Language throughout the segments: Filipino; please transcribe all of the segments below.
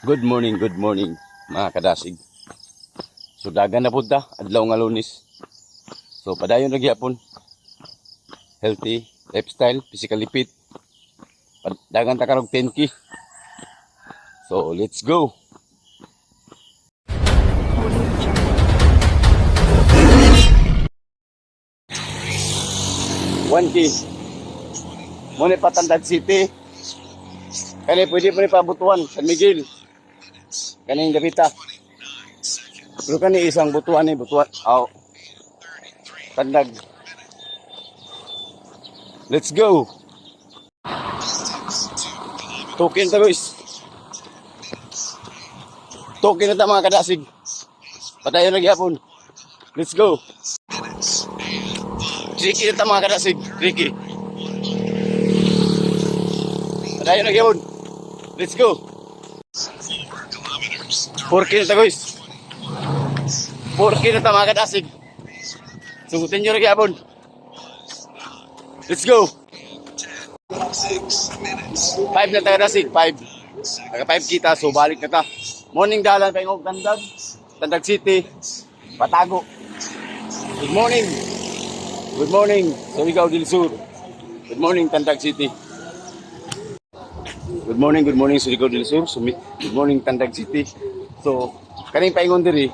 Good morning, good morning mga kadasig. So dagan na punta, adlaw nga lunis. So padayon na gyapon. Healthy lifestyle, physically fit. Dagan ta karog 10k. So let's go. One K. Muna patandad city. Kani pwede mo ni pabutuan San Miguel. Kaning gabita. Pero kani isang butuan ni butuan. Aw. Tandag. Let's go. Token ta guys. Token na ta mga kadasig. Patayon na gyapon. Let's go. Tricky na ta mga kadasig. Tricky. Patayon na gyapon. Let's go. 4K na ta guys. 4K na ta mga kadasig. Sugutin nyo na gyapon. Let's go. 5 na ta kadasig. 5. Naka 5 kita so balik na ta. Morning dalan pa yung Tandag. Tandag City. Patago. Good morning. Good morning. Surigao del Sur. Good morning Tandag City. Good morning, good morning Surigao del Sur. Good morning Tandag City. So, kaning paingon diri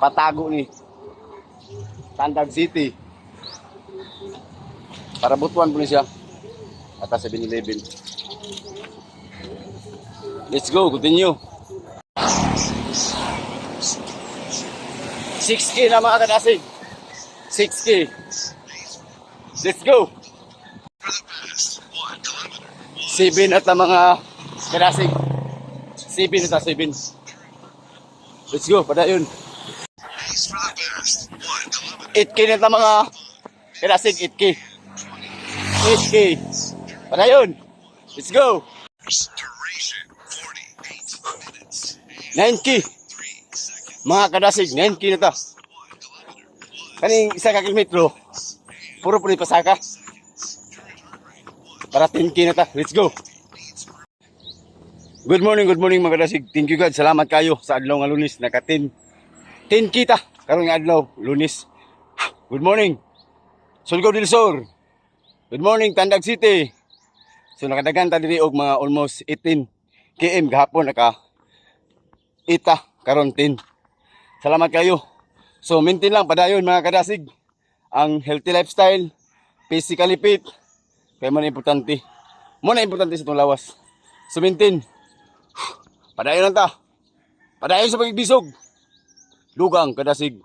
patago ni Tandag City. Para butuan po siya. Ata 7-Eleven. Let's go, continue. 6K na mga kadasig. 6K. Let's go. 7 at na mga kadasig. 7 at na 7. Let's go, padayon. 8K na ta mga kadasig, 8K. 8K. Padayon. Let's go. 9K. Mga kadasig, 9K na ta. Kaning isa ka kilometro, puro po pasaka. Para 10K na ta. Let's go. Good morning, good morning mga kadasig. Thank you God. Salamat kayo sa adlaw nga lunis. Naka 10. 10 kita. Karon nga adlaw, lunis. Good morning. Sulgo del Sur. Good morning, Tandag City. So nakadagan ta diri og mga almost 18 km gahapon naka ita karon 10. Salamat kayo. So maintain lang padayon mga kadasig ang healthy lifestyle, physically fit, kaya mo na importante. Mo na importante sa itong lawas. So maintain. Padayon lang ta. Padayon sa pagbisog. Lugang kadasig.